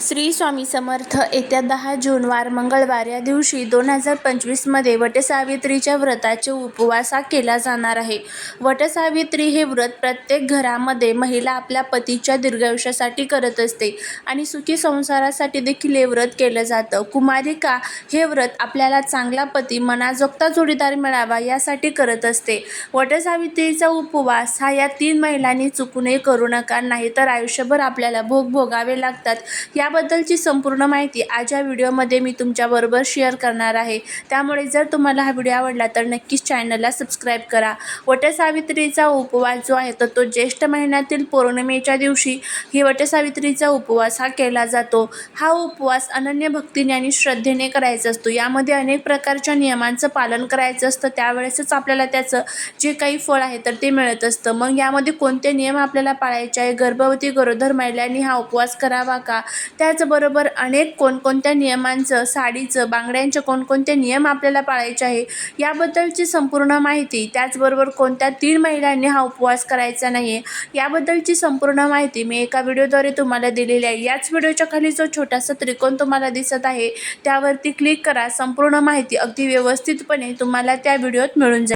श्री स्वामी समर्थ येत्या दहा जूनवार मंगळवार या दिवशी दोन हजार पंचवीसमध्ये वटसावित्रीच्या व्रताचे उपवास हा केला जाणार आहे. वटसावित्री हे व्रत प्रत्येक घरामध्ये महिला आपल्या पतीच्या दीर्घायुष्यासाठी करत असते आणि सुखी संसारासाठी देखील हे व्रत केलं जातं. कुमारिका हे व्रत आपल्याला चांगला पती मनाजोगता जोडीदार मिळावा यासाठी करत असते. वटसावित्रीचा उपवास हा या तीन महिलांनी चुकूनही करू नका नाहीतर आयुष्यभर आपल्याला भोग भोगावे लागतात. या याबद्दलची संपूर्ण माहिती आज या व्हिडिओमध्ये मी तुमच्याबरोबर शेअर करणार आहे. त्यामुळे जर तुम्हाला हा व्हिडिओ आवडला तर नक्कीच चॅनलला सबस्क्राईब करा. वटसावित्रीचा उपवास जो आहे तर तो ज्येष्ठ महिन्यातील पौर्णिमेच्या दिवशी ही वटसावित्रीचा उपवास हा केला जातो. हा उपवास अनन्य भक्तीने आणि श्रद्धेने करायचा असतो. यामध्ये अनेक प्रकारच्या नियमांचं पालन करायचं असतं. त्यावेळेसच आपल्याला त्याचं जे काही फळ आहे तर ते मिळत असतं. मग यामध्ये कोणते नियम आपल्याला पाळायचे आहे? गर्भवती गरोदर महिलांनी हा उपवास करावा का? त्याचबरोबर अनेक कोणकोणत्या नियमांचं साडीचं बांगड्यांचे कोणकोणते नियम आपल्याला पाळायचे आहे याबद्दलची संपूर्ण माहिती त्याचबरोबर कोणत्या तीन महिलांनी हा उपवास करायचा नाही आहे याबद्दलची संपूर्ण माहिती मी एका व्हिडिओद्वारे तुम्हाला दिलेली आहे. याच व्हिडिओच्या खाली जो छोटासा त्रिकोण तुम्हाला दिसत आहे त्यावरती क्लिक करा संपूर्ण माहिती अगदी व्यवस्थितपणे तुम्हाला त्या व्हिडिओत मिळून जाईल.